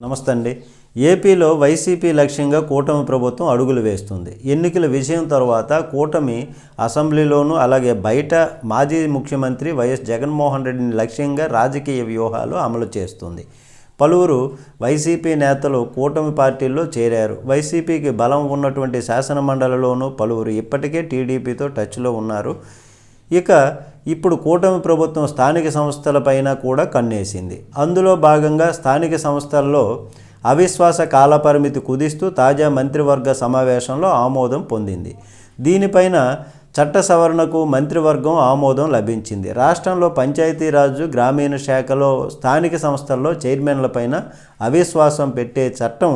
నమస్తే అండి ఏపీలో వైసీపీ లక్ష్యంగా కూటమి ప్రభుత్వం అడుగులు వేస్తుంది. ఎన్నికల విజయం తర్వాత కూటమి అసెంబ్లీలోనూ అలాగే బయట మాజీ ముఖ్యమంత్రి వైఎస్ జగన్మోహన్ రెడ్డిని లక్ష్యంగా రాజకీయ వ్యూహాలు అమలు చేస్తుంది. పలువురు వైసీపీ నేతలు కూటమి పార్టీల్లో చేరారు. వైసీపీకి బలం ఉన్నటువంటి శాసనమండలిలోనూ పలువురు ఇప్పటికే టీడీపీతో టచ్లో ఉన్నారు. ఇక ఇప్పుడు కూటమి ప్రభుత్వం స్థానిక సంస్థలపైన కూడా కన్నేసింది. అందులో భాగంగా స్థానిక సంస్థల్లో అవిశ్వాస కాలపరిమితి కుదిస్తూ తాజా మంత్రివర్గ సమావేశంలో ఆమోదం పొందింది. దీనిపైన చట్ట సవరణకు మంత్రివర్గం ఆమోదం లభించింది. రాష్ట్రంలో పంచాయతీరాజు గ్రామీణ శాఖలో స్థానిక సంస్థల్లో చైర్మన్లపైన అవిశ్వాసం పెట్టే చట్టం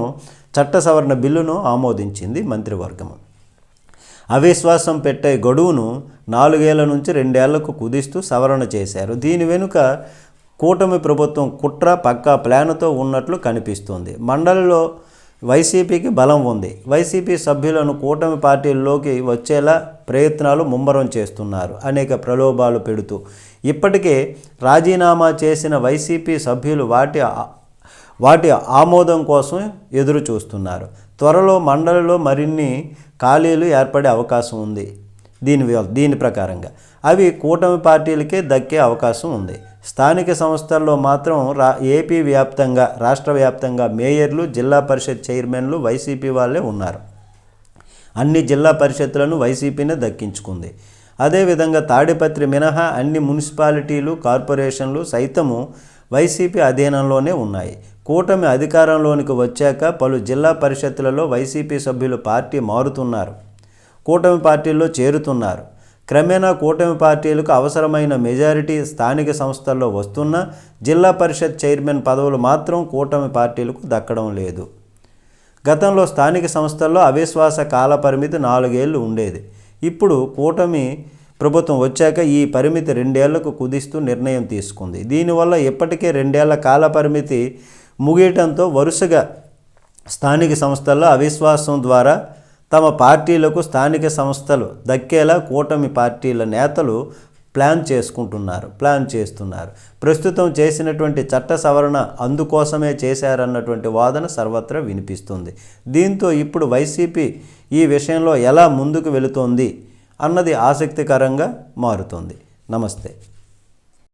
చట్ట సవరణ బిల్లును ఆమోదించింది మంత్రివర్గం అవిశ్వాసం పెట్టే గడువును నాలుగేళ్ళ నుంచి రెండేళ్ళకు కుదిస్తూ సవరణ చేశారు. దీని వెనుక కూటమి ప్రభుత్వం కుట్ర పక్కా ప్లాన్తో ఉన్నట్లు కనిపిస్తుంది. మండలిలో వైసీపీకి బలం ఉంది. వైసీపీ సభ్యులను కూటమి పార్టీల్లోకి వచ్చేలా ప్రయత్నాలు ముమ్మరం చేస్తున్నారు. అనేక ప్రలోభాలు పెడుతూ ఇప్పటికే రాజీనామా చేసిన వైసీపీ సభ్యులు వాటి వాటి ఆమోదం కోసం ఎదురు చూస్తున్నారు త్వరలో మండలిలో మరిన్ని ఖాళీలు ఏర్పడే అవకాశం ఉంది. దీని దీని ప్రకారంగా. అవి కూటమి పార్టీలకే దక్కే అవకాశం ఉంది. స్థానిక సంస్థల్లో మాత్రం రా ఏపీ వ్యాప్తంగా రాష్ట్ర వ్యాప్తంగా మేయర్లు జిల్లా పరిషత్ చైర్మన్లు వైసీపీ వాళ్ళే ఉన్నారు. అన్ని జిల్లా పరిషత్తులను వైసీపీనే దక్కించుకుంది. అదేవిధంగా తాడిపత్రి మినహా అన్ని మున్సిపాలిటీలు కార్పొరేషన్లు సైతము వైసీపీ అధీనంలోనే ఉన్నాయి. కూటమి అధికారంలోనికి వచ్చాక పలు జిల్లా పరిషత్లలో వైసీపీ సభ్యులు పార్టీ మారుతున్నారు. కూటమి పార్టీల్లో చేరుతున్నారు. క్రమేణా కూటమి పార్టీలకు అవసరమైన మెజారిటీ స్థానిక సంస్థల్లో వస్తున్నా జిల్లా పరిషత్ చైర్మన్ పదవులు మాత్రం కూటమి పార్టీలకు దక్కడం లేదు. గతంలో స్థానిక సంస్థల్లో అవిశ్వాస కాల పరిమితి నాలుగేళ్ళు ఉండేది. ఇప్పుడు కూటమి ప్రభుత్వం వచ్చాక ఈ పరిమితి రెండేళ్ళకు కుదిస్తూ నిర్ణయం తీసుకుంది. దీనివల్ల ఇప్పటికే రెండేళ్ళ కాల పరిమితి ముగియటంతో వరుసగా స్థానిక సంస్థల్లో అవిశ్వాసం ద్వారా తమ పార్టీలకు స్థానిక సంస్థలు దక్కేలా కూటమి పార్టీల నేతలు ప్లాన్ చేసుకుంటున్నారు ప్లాన్ చేస్తున్నారు. ప్రస్తుతం చేసినటువంటి చట్ట సవరణ అందుకోసమే చేశారన్నటువంటి వాదన సర్వత్రా వినిపిస్తుంది. దీంతో ఇప్పుడు వైసీపీ ఈ విషయంలో ఎలా ముందుకు వెళుతోంది అన్నది ఆసక్తికరంగా మారుతుంది. నమస్తే.